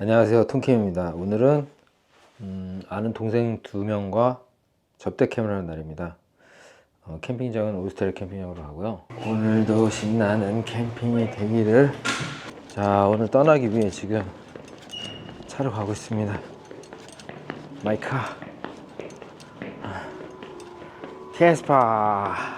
안녕하세요. 통캠입니다. 오늘은 음, 아는 동생 두 명과 접대캠을 하는 날입니다. 어, 캠핑장은 오스트레일 캠핑장으로 가고요. 오늘도 신나는 캠핑이 되기를. 자 오늘 떠나기 위해 지금 차로 가고 있습니다. 마이카. 티에스파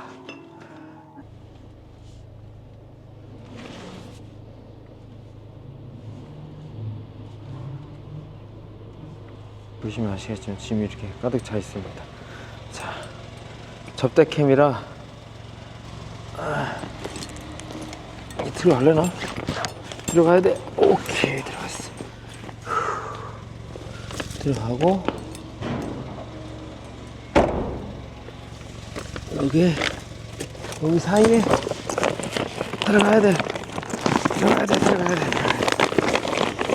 보시면 아시겠지만 짐이 이렇게 가득 차 있습니다. 자, 접대캠이라 아, 이 들어갈래나? 들어가야 돼. 오케이 들어갔어. 후, 들어가고 여기 여기 사이에 들어가야 돼. 들어가야 돼. 들어가야 돼. 들어가야 돼.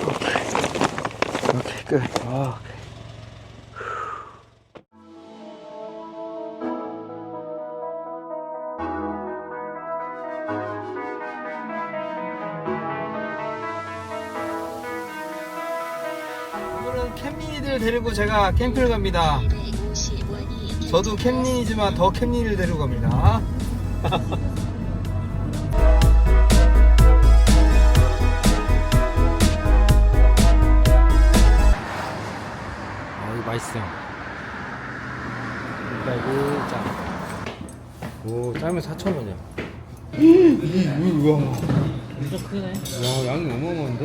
오케이. 오케이 끝. 아, 데리고 제가 캠핑을 갑니다. 저도 캠린이지만 더 캠린이를 데리고 갑니다. 아 이거 맛있어 짜. 오 짜면 4,000원이야 우와. 엄청 크네 와, 양이 어마어마한데?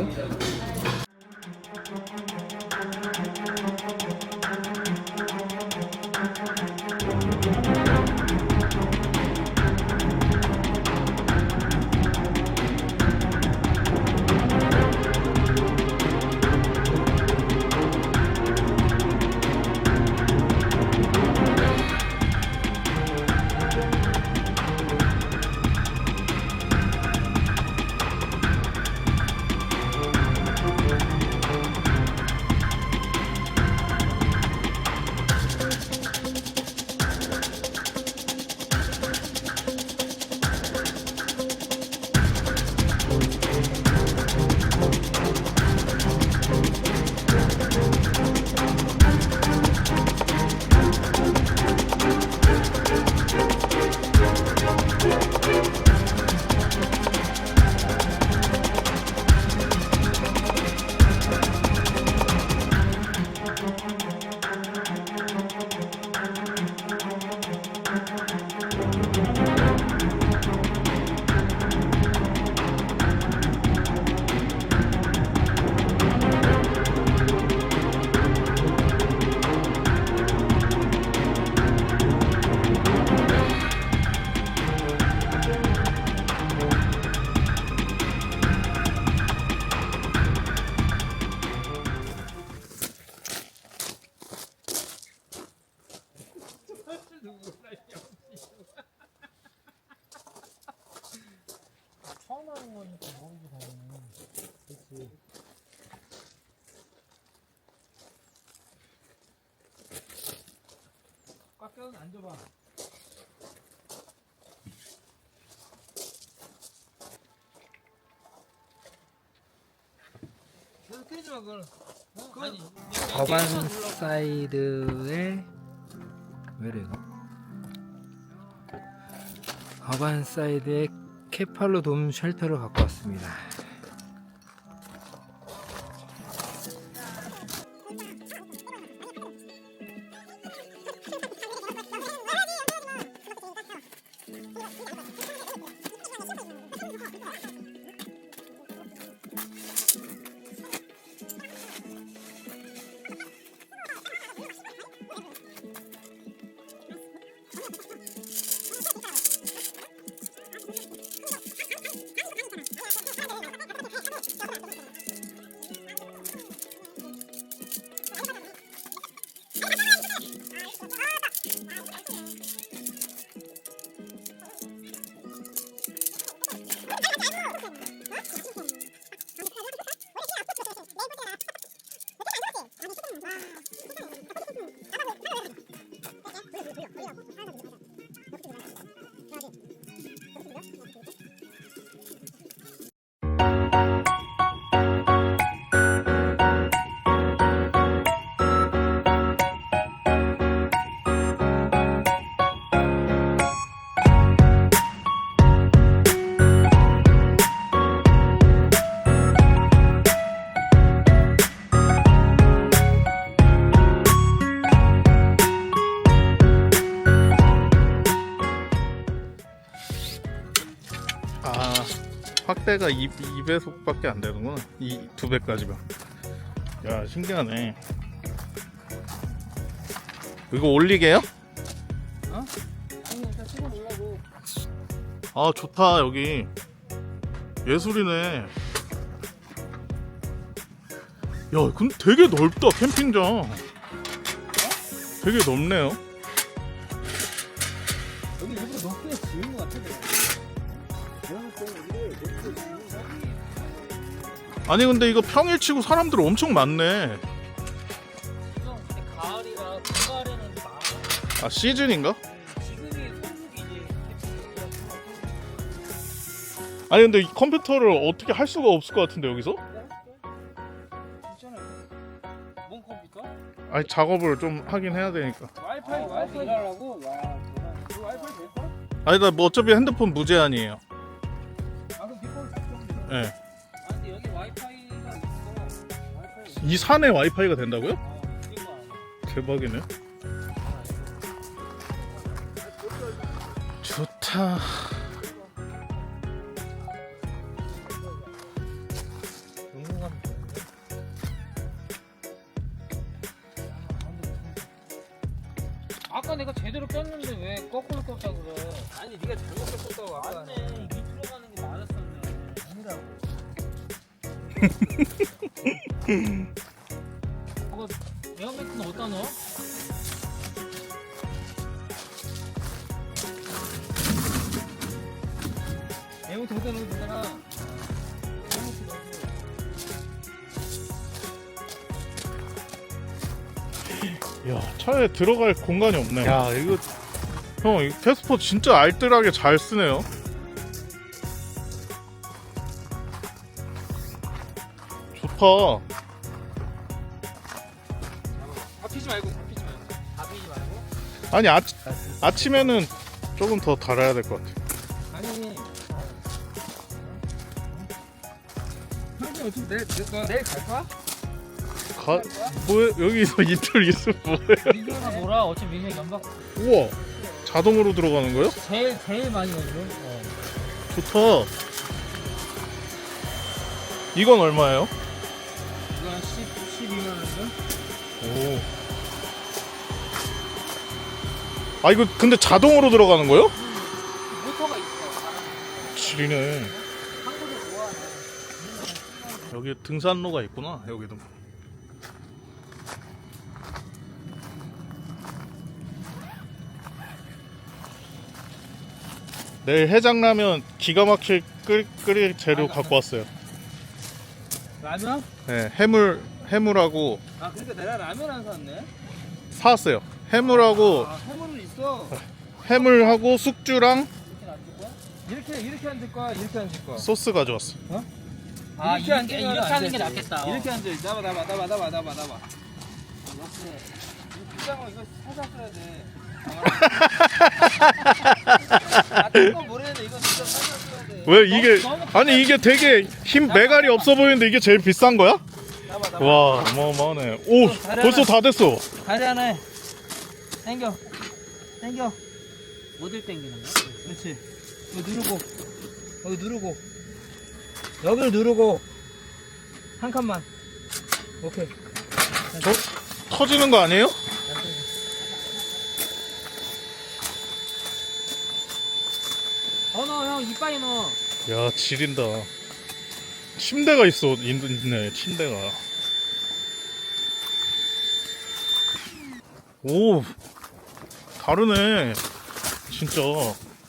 싫어 그 사이드에 왜래 이거? 법안 사이드에 케팔로 돔 쉘터를 갖고 왔습니다. 확대가 2, 2배속밖에 안 되는구나. 이두 배까지가. 야 신기하네. 이거 올리게요? 어? 아니 일단 찍어 놓으려고 아 좋다 여기 예술이네. 야 근데 되게 넓다 캠핑장. 되게 넓네요. 아니 근데 이거 평일치고 사람들 엄청 많네. 근데 가을이라 가을에는 많아. 아 시즌인가? 지금이. 아니 근데 이 컴퓨터를 어떻게 할 수가 없을 것 같은데 여기서? 괜찮아. 뭔 컴퓨터? 아니 작업을 좀 하긴 해야 되니까. 와이파이 와이파이 대단 이거 와이파이 될걸? 아니 나뭐 어차피 핸드폰 무제한이에요. 아 예. 아 근데 여기 와이파이가 있어. 와이파이 이 산에 와이파이가 된다고요? 어, 이거 알아. 대박이네. 좋다. 넣어도 되잖아 야 차에 들어갈 공간이 없네. 야 이거 형이 패스포 진짜 알뜰하게 잘 쓰네요. 좋다. 잡히지 말고 잡히지 말고 다비지 말고. 아니 아, 아침에는 조금 더 달아야 될 것 같아. 아니 어차피 내일 갈 거야? 가, 뭐 여기서 이틀 있으면 뭐해? 민규가 뭐라? 어차피 민규 연박 우와 자동으로 들어가는 거요? 제일 제일 많이 넣어. 어. 좋다. 이건 얼마예요? 한 10, 12만 원 정도? 오. 아 이거 근데 자동으로 들어가는 거요? 모터가 있어. 지리네. 여기 등산로가 있구나. 여기도. 내일 해장라면 기가 막힐 끓, 끓일 재료 갖고 왔어요. 라면? 네, 해물 해물하고 아 그러니까 내가 라면 안 샀네 사왔어요. 해물하고 아 해물은 있어 해물하고 숙주랑 이렇게 이렇게 앉을 거야 이렇게 앉을 거야 소스 가져왔어. 아 이렇게 이렇게 앉으면 이렇게 안 하는 게 되지. 낫겠다. 어. 이렇게 앉아 나봐 나봐 나봐 나봐 나봐 나봐 이거 비싼 거 이거 사서 써야 돼 아뜬건 모르겠는데 이거 진짜 사서 써야 돼 왜 이게 아니 이게 되게 힘 메갈이 없어 보이는데 이게 제일 비싼 거야? 나봐 나봐 와 어마어마하네. 오 벌써 다 됐어. 다리 하나 해 당겨 당겨 어딜 땡기는 거야? 그렇지 여기 누르고 여기 누르고 여기를 누르고 한 칸만 오케이 저 터지는 거 아니에요? 어 넣어 형 이빨이 넣어. 야 지린다. 침대가 있어 있- 있네 침대가. 오 다르네 진짜.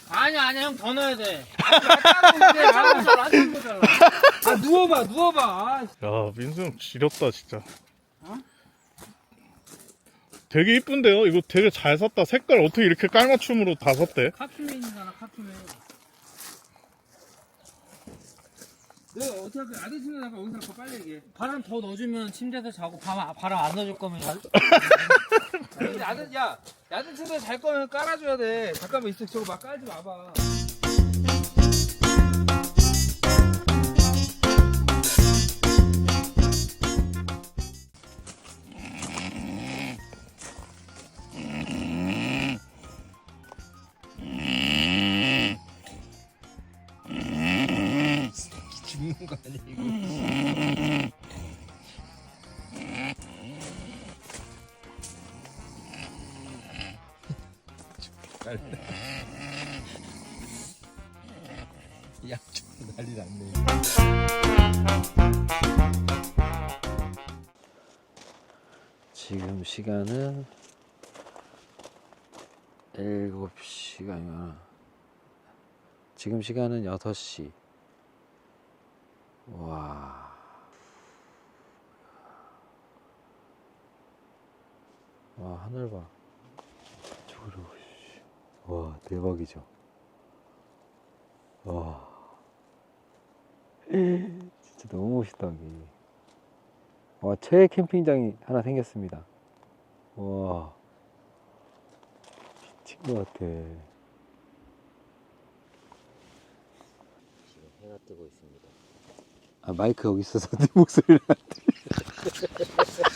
아니 아니 형더 넣어야 돼. 아. 아 누워봐 누워봐 아, 야 민수 형 지렸다 진짜. 되게 이쁜데요? 이거 되게 잘 샀다. 색깔 어떻게 이렇게 깔맞춤으로 다 샀대? 카키맨이잖아 카키맨. 너 어차피 아저씨는 잠깐 여기서 잠깐 빨리 얘기해 바람 더 넣어주면 침대에서 자고 바람 바람 안 넣어줄 거면 근데 야든 야 야든 침대 잘 거면 깔아줘야 돼 잠깐만 있어 저거 막 깔지 마봐 약주 난리 났네. 지금 시간은 7시가 아니구나. 지금 시간은 6시. 와. 와, 하늘 봐. 저기로. 대박이죠. 와. 진짜 너무 멋있다, 여기. 와, 최애 캠핑장이 하나 생겼습니다. 와. 미친 것 같아. 지금 해가 뜨고 있습니다. 아, 마이크 여기 있어서 내 목소리를 안아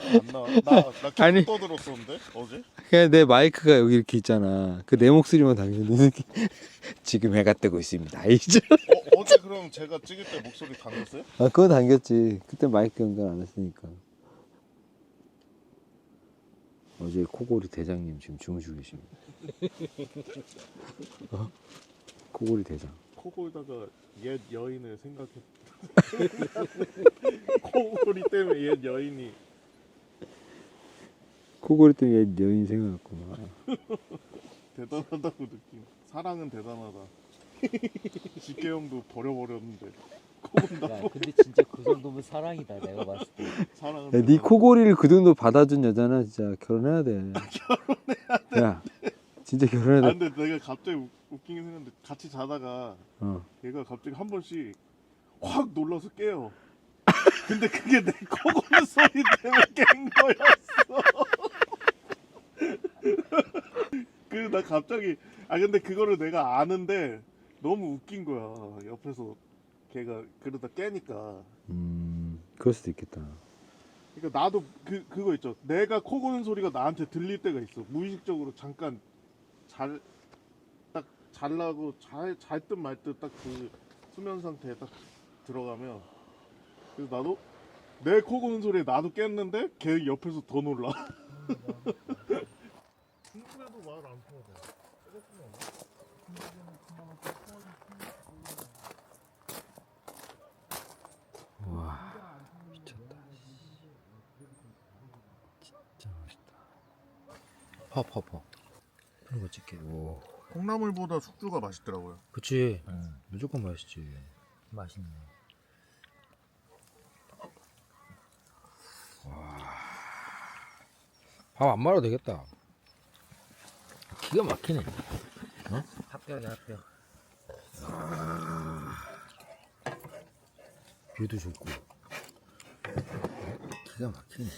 저렇게 안 나와 나나 계속. 떠들었었는데 어제 그냥 내 마이크가 여기 이렇게 있잖아. 그 내 목소리만 당기는데 이 새끼 지금 해가 뜨고 있습니다. 이제 어, 어제 그럼 제가 찍을 때 목소리 당겼어요? 아 그거 당겼지. 그때 마이크 연결 안 했으니까. 어제 코골이 대장님 지금 주무시고 계십니다. 어? 코골이 대장. 코골다가 옛 여인을 생각해 코골이 때문에 옛 여인이 코골이 때문에 얘 여인 생각났구나. 대단하다고 느낌 사랑은 대단하다 직계형도 버려버렸는데 코골다고 야 근데 진짜 그 정도면 사랑이다 내가 봤을 때 사랑은 야, 네 대단하다. 코골이를 그 정도 받아준 여자는 진짜 결혼해야 돼. 결혼해야 돼. 야, 진짜 결혼해야 아 돼. 근데 내가 갑자기 웃- 웃긴 게 생겼는데 같이 자다가 어. 얘가 갑자기 한 번씩 확 놀라서 깨요 근데 그게 내 코골 소리 때문에 깬 거였어 그 나 갑자기 아 근데 그거를 내가 아는데 너무 웃긴 거야. 옆에서 걔가 그러다 깨니까. 음, 그럴 수도 있겠다. 그러니까 나도 그 그거 있죠. 내가 코 고는 소리가 나한테 들릴 때가 있어. 무의식적으로 잠깐 잘 딱 잘라고 잘 잘 듯 말 듯 딱 그 수면 상태에 딱 들어가면 그래서 나도 내 코 고는 소리에 나도 깼는데 걔 옆에서 더 놀라 궁금해도 말 안 통하잖아 와, 미쳤다. 진짜 멋있다. 퍼, 퍼, 퍼. 그런 거 찍게. 오. 콩나물보다 숙주가 맛있더라고요 그치. 무조건 맛있지. 맛있네 밥 안 말아도 되겠다. 기가 막히네. 합격이야 합격 뷰도 좋고. 기가 막히네.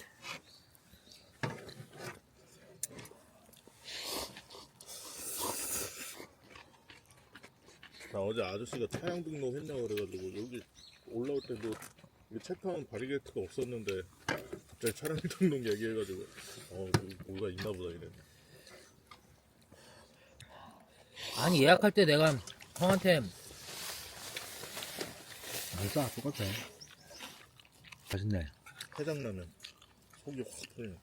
나 어제 아저씨가 차량 등록했냐고 그래가지고 여기 올라올 때도 이 체크하는 바리게이트가 없었는데 갑자기 차량 등록 얘기해가지고 어 여기 뭐가 있나 보다 이래 아니 예약할 때 내가 형한테 맛있다. 똑같아. 맛있네. 해장라면 속이 확 터지네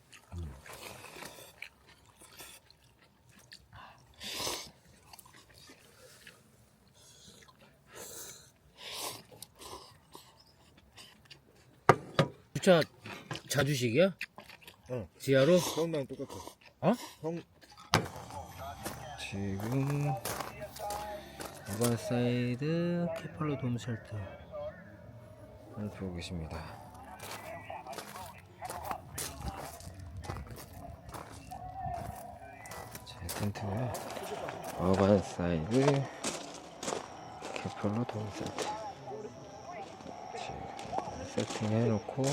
주차 자주식이야? 어. 지하로? 형랑 똑같아 어? 형 지금 우반 사이드 케팔로 돔 쉘터 을 보고 계십니다. 제 텐트고요. 어반 사이드 케팔로 돔 세트. 세팅해 놓고.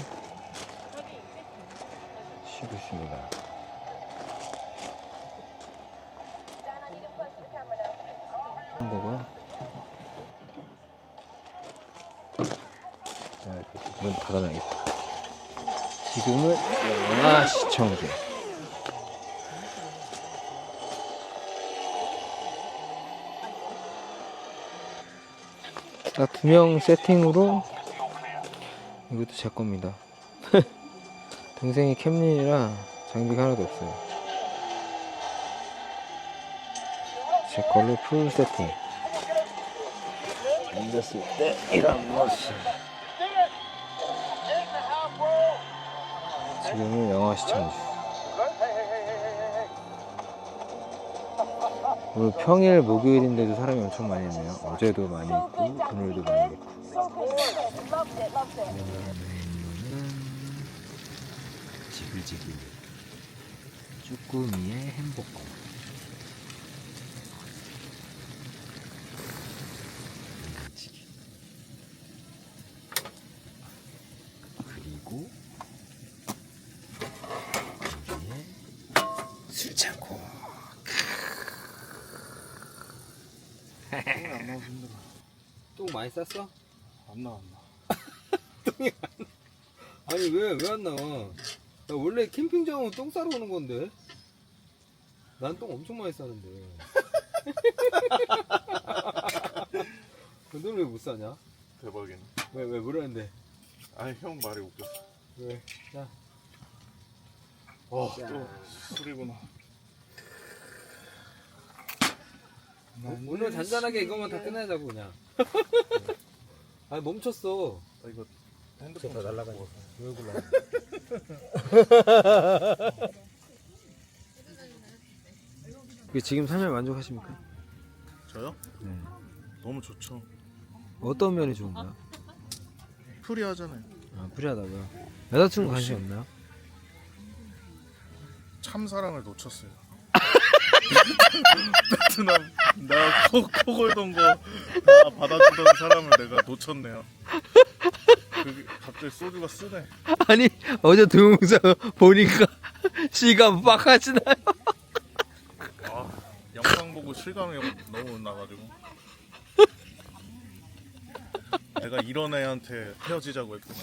자, 이렇게 문 닫아놔야겠다. 지금은 영화 시청 중. 딱두명 세팅으로 이것도 제 겁니다. 동생이 캠린이라 장비가 하나도 없어요. 제 걸로 풀 세팅. 앉았을 때 이런 모습. 지금은 영화 시청 중. 오늘 평일 목요일인데도 사람이 엄청 많이 있네요. 어제도 많이 있고 오늘도 많이 있고. 지글지글 쭈꾸미의 햄버거. 그리고 여기에 술창고. 똥 많이 쌌어? 안 나와 안 나와. 아니 왜 왜 안 나와? 나 원래 캠핑장 오면 똥 싸러 오는 건데. 난 똥 엄청 많이 싸는데. 너는 왜못 싸냐? 대박이네. 왜왜 뭐라는데? 아니 형 말이 웃겼어. 왜? 자, 어, 또 술이구나. 어, 오늘 잔잔하게 이거만 다 끝내자고 그냥. 아 멈췄어. 아, 이거 핸드폰 다 날라가니까. 왜 골라? 지금 삶에 만족하십니까? 저요? 네. 너무 좋죠. 어떤 면이 좋은가요? 프리하잖아요. 아, 불리하다고요. 여자친구 관심 없나요? 참사랑을 놓쳤어요. 베트남 내가 코, 코 골던 거다 받아주던 사람을 내가 놓쳤네요. 그게 갑자기 소주가 쓰네. 아니 어제 동영상 보니까 시가 빡 하시나요? 아, 영상 보고 실감이 너무 나가지고. 내가 이런 애한테 헤어지자고 했구나.